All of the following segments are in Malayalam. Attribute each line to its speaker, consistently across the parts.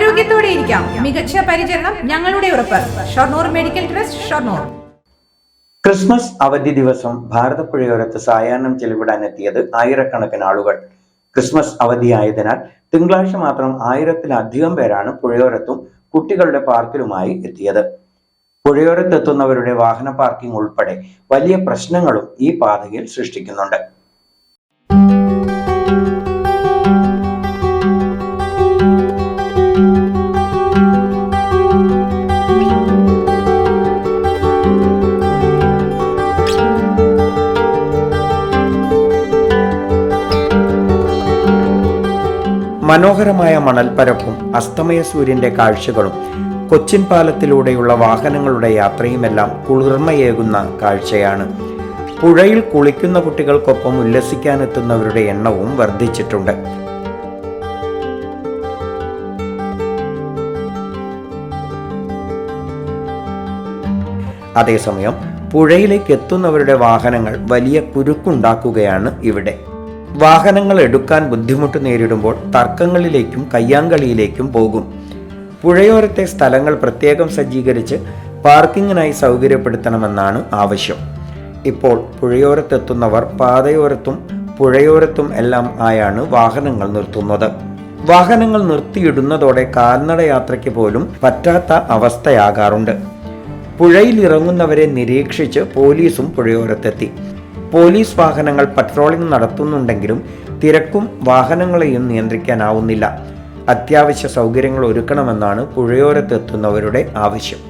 Speaker 1: ആരോഗ്യത്തോടെ ഇരിക്കാം. മികച്ച പരിചരണം ഞങ്ങളുടെ ഉറപ്പ്. Shoranur medical trust Shoranur.
Speaker 2: Christmas അവധി ദിവസം ഭാരതപ്പുഴയോരത്ത് സായാഹ്നം ചെലവിടാനെത്തിയത് ആയിരക്കണക്കിന് ആളുകൾ. ക്രിസ്മസ് അവധിയായതിനാൽ തിങ്കളാഴ്ച മാത്രം ആയിരത്തിലധികം പേരാണ് പുഴയോരത്തും കുട്ടികളുടെ പാർക്കിലുമായി എത്തിയത്. പുഴയോരത്തെത്തുന്നവരുടെ വാഹന പാർക്കിംഗ് ഉൾപ്പെടെ വലിയ പ്രശ്നങ്ങളും ഈ പാതയിൽ സൃഷ്ടിക്കുന്നുണ്ട്. മനോഹരമായ മണൽപ്പരപ്പും അസ്തമയ സൂര്യന്റെ കാഴ്ചകളും കൊച്ചിൻ പാലത്തിലൂടെയുള്ള വാഹനങ്ങളുടെ യാത്രയുമെല്ലാം കുളിർമയേകുന്ന കാഴ്ചയാണ്. പുഴയിൽ കുളിക്കുന്ന കുട്ടികൾക്കൊപ്പം ഉല്ലസിക്കാനെത്തുന്നവരുടെ എണ്ണവും വർദ്ധിച്ചിട്ടുണ്ട്. അതേസമയം പുഴയിലേക്ക് എത്തുന്നവരുടെ വാഹനങ്ങൾ വലിയ കുരുക്കുണ്ടാക്കുകയാണ് ഇവിടെ. വാഹനങ്ങൾ എടുക്കാൻ ബുദ്ധിമുട്ട് നേരിടുമ്പോൾ തർക്കങ്ങളിലേക്കും കയ്യാങ്കളിയിലേക്കും പോകും. പുഴയോരത്തെ സ്ഥലങ്ങൾ പ്രത്യേകം സജ്ജീകരിച്ച് പാർക്കിങ്ങിനായി സൗകര്യപ്പെടുത്തണമെന്നാണ് ആവശ്യം. ഇപ്പോൾ പുഴയോരത്തെത്തുന്നവർ പാതയോരത്തും പുഴയോരത്തും എല്ലാം ആയാണ് വാഹനങ്ങൾ നിർത്തുന്നത്. വാഹനങ്ങൾ നിർത്തിയിടുന്നതോടെ കാൽനട യാത്രയ്ക്ക് പോലും പറ്റാത്ത അവസ്ഥയാകാറുണ്ട്. പുഴയിൽ ഇറങ്ങുന്നവരെ നിരീക്ഷിച്ച് പോലീസും പുഴയോരത്തെത്തി. പോലീസ് വാഹനങ്ങൾ പട്രോളിംഗ് നടത്തുന്നുണ്ടെങ്കിലും തിരക്കും വാഹനങ്ങളെയും നിയന്ത്രിക്കാനാവുന്നില്ല. അത്യാവശ്യ സൗകര്യങ്ങൾ ഒരുക്കണമെന്നാണ് പുഴയോരത്തെത്തുന്നവരുടെ ആവശ്യം.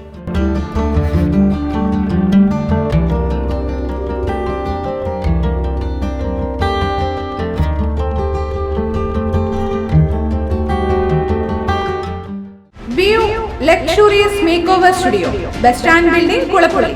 Speaker 1: Luxurious make over studio bus stand building Kulappully